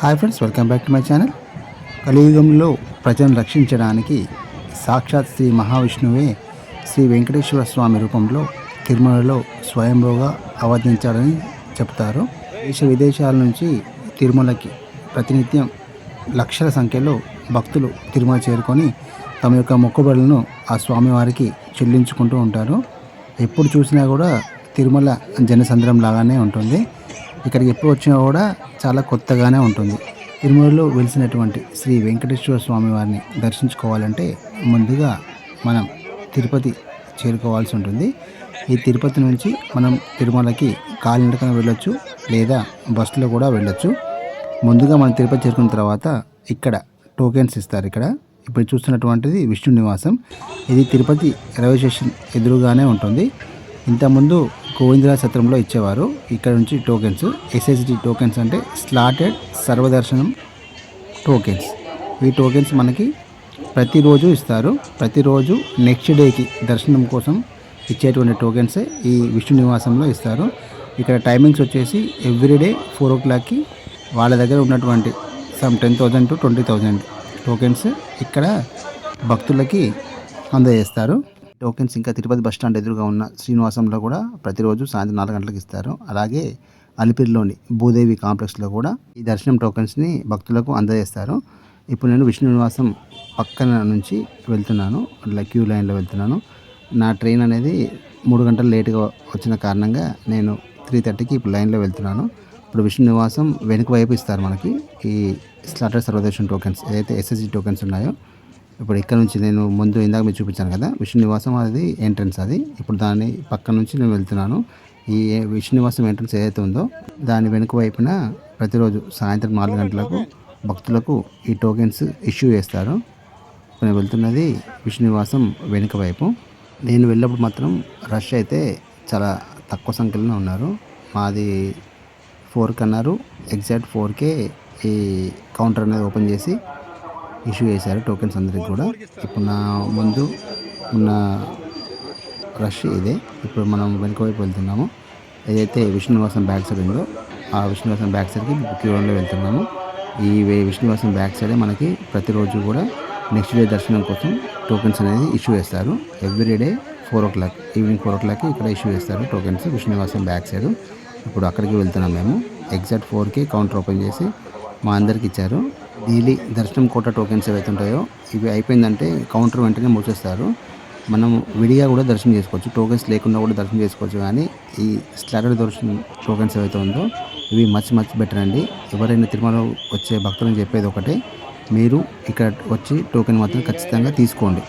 Hi friends welcome back to my channel. కలియుగంలో ప్రజలను రక్షించడానికి సాక్షాత్ శ్రీ మహావిష్ణువే శ్రీ వెంకటేశ్వర స్వామి రూపంలో తిరుమలలో స్వయంభూగా అవతరించాడని చెప్తారు. దేశ విదేశాల నుంచి తిరుమలకి ప్రతినిత్యం లక్షల సంఖ్యలో భక్తులు తిరుమల చేరుకొని తమ యొక్క మొక్కుబడులను ఆ స్వామివారికి చెల్లించుకుంటూ ఉంటారు. ఎప్పుడు చూసినా కూడా తిరుమల జనసంద్రం లాగానే ఉంటుంది. ఇక్కడికి ఎప్పుడు వచ్చినా కూడా చాలా కొత్తగానే ఉంటుంది. తిరుమలలో వెలిసినటువంటి శ్రీ వెంకటేశ్వర స్వామి వారిని దర్శించుకోవాలంటే ముందుగా మనం తిరుపతి చేరుకోవాల్సి ఉంటుంది. ఈ తిరుపతి నుంచి మనం తిరుమలకి కాలినడకన వెళ్ళొచ్చు లేదా బస్సులో కూడా వెళ్ళొచ్చు. ముందుగా మనం తిరుపతి చేరుకున్న తర్వాత ఇక్కడ టోకెన్స్ ఇస్తారు ఇక్కడ. ఇప్పుడు చూస్తున్నటువంటిది విష్ణు నివాసం. ఇది తిరుపతి రైల్వే స్టేషన్ ఎదురుగానే ఉంటుంది. ఇంతకుముందు గోవిందరా సత్రంలో ఇచ్చేవారు. ఇక్కడ నుంచి టోకెన్స్. ఎస్ఎస్డి టోకెన్స్ అంటే స్లాటెడ్ సర్వదర్శనం టోకెన్స్. ఈ టోకెన్స్ మనకి ప్రతిరోజు ఇస్తారు. ప్రతిరోజు నెక్స్ట్ డేకి దర్శనం కోసం ఇచ్చేటువంటి టోకెన్స్ ఈ విష్ణు నివాసంలో ఇస్తారు. ఇక్కడ టైమింగ్స్ వచ్చేసి ఎవ్రీడే ఫోర్ ఓ క్లాక్కి వాళ్ళ దగ్గర ఉన్నటువంటి some ten thousand to twenty thousand tokens ఇక్కడ భక్తులకి అందజేస్తారు. టోకెన్స్ ఇంకా తిరుపతి బస్ స్టాండ్ ఎదురుగా ఉన్న శ్రీనివాసంలో కూడా ప్రతిరోజు సాయంత్రం నాలుగు గంటలకు ఇస్తారు. అలాగే అలిపిరిలోని భూదేవి కాంప్లెక్స్లో కూడా ఈ దర్శనం టోకెన్స్ని భక్తులకు అందజేస్తారు. ఇప్పుడు నేను విష్ణు నివాసం పక్కన నుంచి వెళ్తున్నాను. అట్లా క్యూ లైన్లో వెళ్తున్నాను. నా ట్రైన్ అనేది మూడు గంటలు లేటుగా వచ్చిన కారణంగా నేను త్రీ థర్టీకి ఇప్పుడు లైన్లో వెళ్తున్నాను. ఇప్పుడు విష్ణు నివాసం వెనుక వైపు ఇస్తారు మనకి ఈ స్లాటర్ సర్వదేశం టోకెన్స్. ఏదైతే ఎస్ఎస్జి టోకెన్స్ ఉన్నాయో ఇప్పుడు ఇక్కడ నుంచి నేను ముందు ఇందాక మీరు చూపించాను కదా విష్ణు నివాసం అది ఎంట్రన్స్ అది. ఇప్పుడు దాని పక్క నుంచి నేను వెళ్తున్నాను. ఈ విష్ణు నివాసం ఎంట్రన్స్ ఏదైతే ఉందో దాని వెనుక వైపున ప్రతిరోజు సాయంత్రం నాలుగు గంటలకు భక్తులకు ఈ టోకెన్స్ ఇష్యూ చేస్తారు. నేను వెళ్తున్నది విష్ణు నివాసం వెనుక వైపు. నేను వెళ్ళినప్పుడు మాత్రం రష్ అయితే చాలా తక్కువ సంఖ్యలోనే ఉన్నారు. మాది ఫోర్కి అన్నారు ఎగ్జాక్ట్ ఫోర్కే ఈ కౌంటర్ అనేది ఓపెన్ చేసి ఇష్యూ చేశారు టోకెన్స్ అందరికి కూడా. ఇప్పుడు నా ముందు ఉన్న రష్ ఇదే. ఇప్పుడు మనం వెనుక వైపు వెళ్తున్నాము. ఏదైతే విష్ణునివాసం బ్యాక్ సైడ్ ఉందో ఆ విష్ణునివాసం బ్యాక్ సైడ్కి క్యూలో వెళ్తున్నాము. ఈ విష్ణువాసం విష్ణునివాసం బ్యాక్ సైడే మనకి ప్రతిరోజు కూడా నెక్స్ట్ డే దర్శనం కోసం టోకెన్స్ అనేది ఇష్యూ చేస్తారు. Every day four o'clock evening four ఓ క్లాక్కి ఇక్కడ ఇష్యూ చేస్తారు టోకెన్స్ విష్ణునివాసం బ్యాక్ సైడ్. ఇప్పుడు అక్కడికి వెళ్తున్నాం మేము. ఎగ్జాక్ట్ ఫోర్కి కౌంటర్ ఓపెన్ చేసి మా అందరికి ఇచ్చారు. డైలీ దర్శనం కోట టోకెన్స్ ఏవైతే ఉంటాయో ఇవి అయిపోయిందంటే కౌంటర్ వెంటనే మూసేస్తారు. మనం విడిగా కూడా దర్శనం చేసుకోవచ్చు. టోకెన్స్ లేకుండా కూడా దర్శనం చేసుకోవచ్చు. కానీ ఈ స్లాటెడ్ దర్శనం టోకెన్స్ ఏవైతే ఉందో ఇవి మచ్ మచ్ బెటర్ అండి. ఎవరైనా తిరుమల వచ్చే భక్తులను చెప్పేది ఒకటే మీరు ఇక్కడ వచ్చి టోకెన్ మాత్రం ఖచ్చితంగా తీసుకోండి.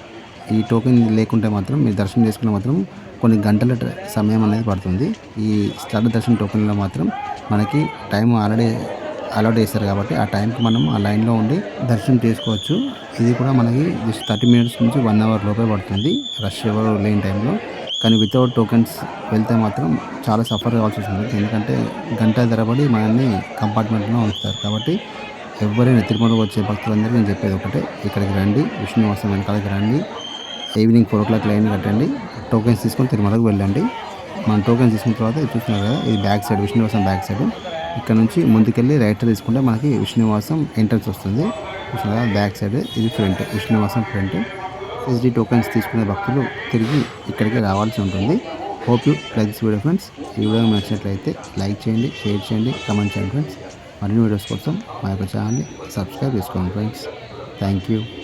ఈ టోకెన్ లేకుంటే మాత్రం మీరు దర్శనం చేసుకున్న మాత్రం కొన్ని గంటల సమయం అనేది పడుతుంది. ఈ స్టార్ట్ దర్శనం టోకెన్లో మాత్రం మనకి టైం ఆల్రెడీ అలౌట్ చేస్తారు కాబట్టి ఆ టైంకి మనం ఆ లైన్లో ఉండి దర్శనం చేసుకోవచ్చు. ఇది కూడా మనకి జస్ట్ థర్టీ మినిట్స్ నుంచి వన్ అవర్ లోపే పడుతుంది. రష్ ఎవరు లేని టైంలో. కానీ వితౌట్ టోకెన్స్ వెళ్తే మాత్రం చాలా సఫర్ కావాల్సి వస్తుంది. ఎందుకంటే గంట ధరబడి మనల్ని కంపార్ట్మెంట్లో ఉంచుతారు. కాబట్టి ఎవరైనా తిరుమల వచ్చే భక్తులందరికీ నేను చెప్పేది ఒకటే. ఇక్కడికి రండి విష్ణువాసం వెనకాలకి రండి. Evening four o'clock line కట్టండి. టోకెన్స్ తీసుకొని తిరుమలకు వెళ్ళండి. మనం టోకెన్స్ తీసుకున్న తర్వాత ఇది చూస్తున్నారు కదా ఇది back side Vishnuvasam back side ఇక్కడ నుంచి ముందుకెళ్ళి రైట్ తీసుకుంటే మనకి విష్ణువాసం ఎంట్రన్స్ వస్తుంది. బ్యాక్ సైడ్ ఇది front Vishnuvasam front SD tokens తీసుకునే భక్తులు తిరిగి ఇక్కడికి రావాల్సి ఉంటుంది. Hope you like this video friends ఈ వీడియో నచ్చినట్లయితే లైక్ చేయండి షేర్ చేయండి కమెంట్ చేయండి ఫ్రెండ్స్ మరిన్ని వీడియోస్ కోసం మా యొక్క ఛానల్ని సబ్స్క్రైబ్ చేసుకోండి ఫ్రెండ్స్ థ్యాంక్ యూ